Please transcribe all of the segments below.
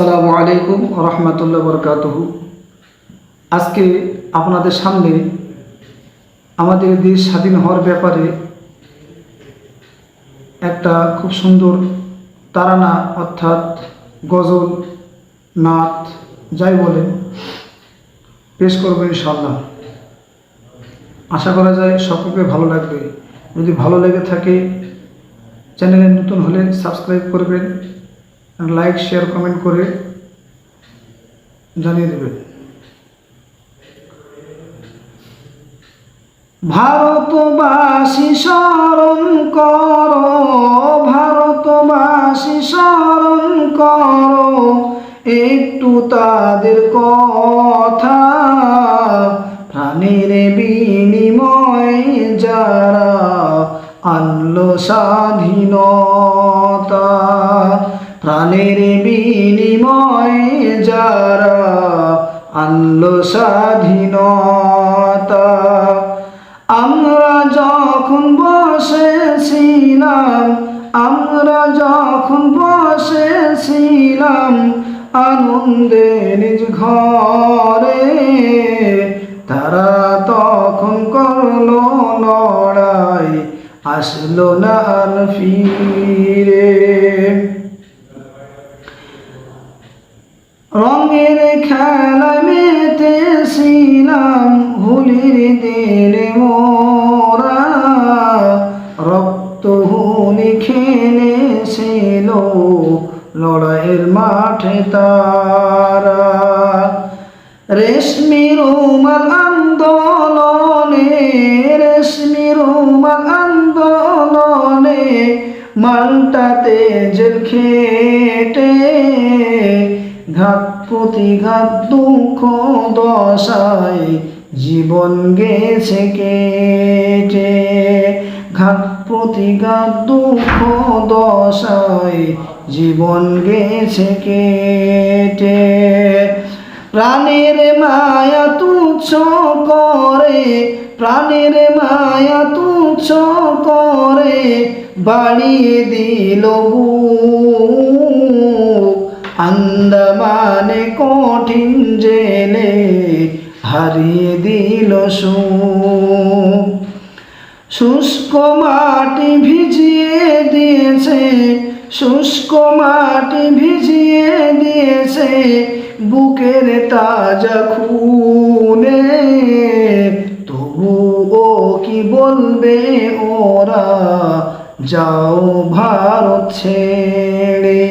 আসসালামু আলাইকুম রহমতুল্লাহ বরকাতহ। আজকে আপনাদের সামনে আমাদের দেশ স্বাধীন হওয়ার ব্যাপারে একটা খুব সুন্দর তারানা অর্থাৎ গজল নাচ যাই বলেন, পেশ করব ইনশাল্লাহ আশা করা যায় সকলকে ভালো লাগবে। যদি ভালো লেগে থাকে, চ্যানেলে নতুন হলে সাবস্ক্রাইব করবেন। লাইক শেয়ার কমেন্ট করে জানিয়ে দেবেন ভারতবাসী স্মরণ কর, ভারতবাসী স্মরণ কর, একটু তাদের কথা, প্রাণের বিনিময় যারা আনলো স্বাধীনতা। প্রাণের বিনিময় যারা আনলো স্বাধীনতা। আমরা যখন বসেছিলাম, আমরা যখন বসেছিলাম আনন্দে নিজ ঘরে, তারা তখন করল লড়াই, আসলো না ফিরে। খেলায় মেতেছিলাম হোলির দিনে মোরা। রক্ত হোলি খেলেছিল লড়াইয়ের মাঠে তারা। রেশমি রুমাল আন্দোলনে, রেশমি রুমাল আন্দোলনে মালটাতে জেল খেটে। ঘাত প্রতিঘাত দুঃখ দশায় জীবন গেছে কেটে। ঘাত প্রতিঘাত দুঃখ দশায় জীবন গেছে কেটে। প্রাণের মায়া তুচ্ছ করে, প্রাণের মায়া তুচ্ছ করে, বাড়িয়ে দিল বুক আন্দামানে কঠিন জেলে হারিয়ে দিল সুখ। শুষ্ক মাটি ভিজিয়ে দিয়েছে, শুষ্ক মাটি ভিজিয়ে দিয়েছে বুকের তাজা খুনে। তবু ও কি বলবে ওরা, যাও ভারত ছেড়ে।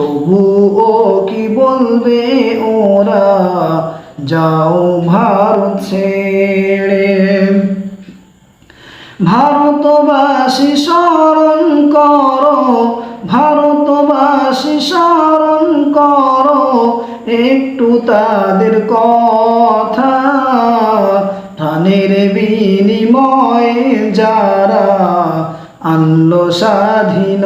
তবু ও কি বলবে ওরা? যাও ভারত ছেড়ে। ভারতবাসী স্মরণ কর, ভারতবাসী স্মরণ কর, একটু তাদের কথা। প্রাণের বিনিময়ে যারা আনলো স্বাধীনতা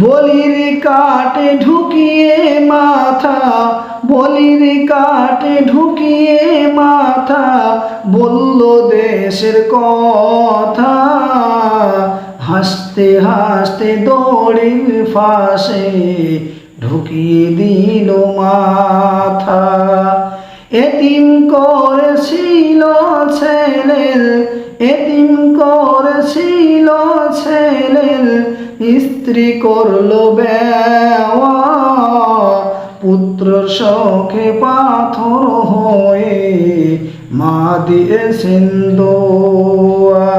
বলির কাটে ঢুকিয়ে মাথা, বলির কাটে ঢুকিয়ে মাথা, বলল দেশের কথা। হাসতে হাসতে দড়ির ফাঁসে ঢুকিয়ে দিল মাথা। এতিম করেছিল ছেলের, এতিম করেছিল ছেলের স্ত্রী করল পুত্র শখে পাথর হয়ে মা দিয়েছেন দোয়া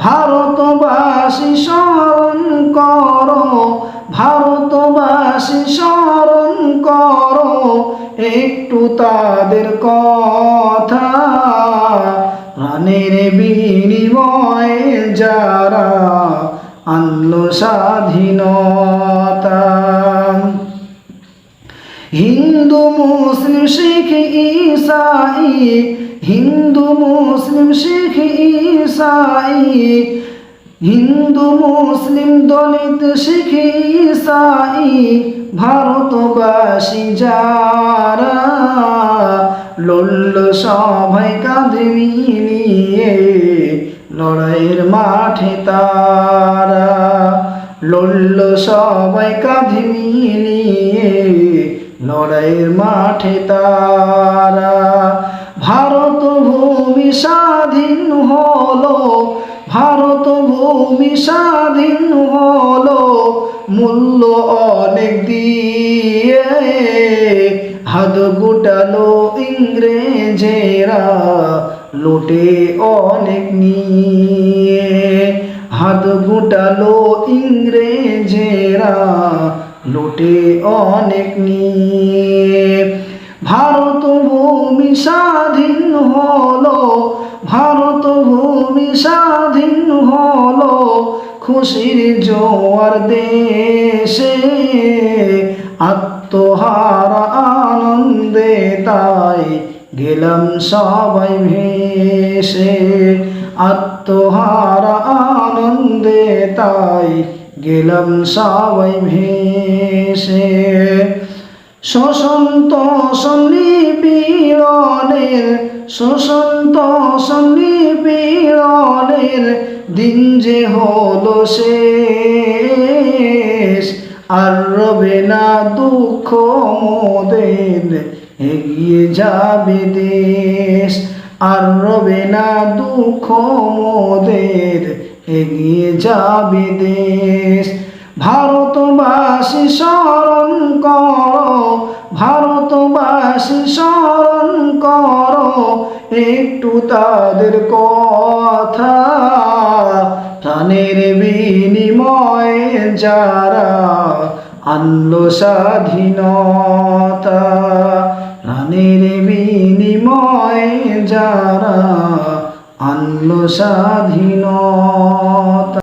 ভারতবাসী স্মরণ কর, ভারতবাসী স্মরণ কর, একটু তাদের কথা। প্রাণের বিনিময়ে যারা আনলো স্বাধীনতা। হিন্দু, মুসলিম, শিখ, ইসাই। হিন্দু, মুসলিম, শিখ, ইসাই। হিন্দু, মুসলিম, দলিত, শিখ, ইসাই। ভারতবাসী যারা লড়ল সবাই কাঁধে মিলিয়ে লড়াইয়ের মাঠে তারা লড়ল সবাই কাঁধে মিলিয়ে। লড়াইয়ের মাঠে তারা ভারত ভূমি স্বাধীন হলো, ভারত ভূমি স্বাধীন হলো, মূল্য অনেক দিয়ে। হাত গুটালো ইংরেজেরা, লোটে অনেক নিয়ে। হাত গুটালো ইংরেজেরা, লোটে অনেক নিয়ে। ভারত ভূমি স্বাধীন হলো, ভারত ভূমি স্বাধীন হলো, খুশির জোয়ার দেশে। আত্মহারা আনন্দে তাই গেলাম সবাই ভেসে। আত্মহারা আনন্দে তাই গেলাম সবাই ভেসে। শোষন্ত সন্নিপীড়নের শোষন্ত সন্নিপীড়নের দিন যে হলো শেষ। আর রবে না দুঃখ মোদের, এগিয়ে যাবে দেশ। আর রবে না দুঃখ মোদের, এগিয়ে যাবে দেশ। ভারতবাসী স্মরণ করো ভারতবাসী স্মরণ করো, একটু তাদের কথা। প্রাণের বিনিময়ে যারা আনলো স্বাধীনতা প্রাণের বিনিময়ে যারা আনলো স্বাধীনতা।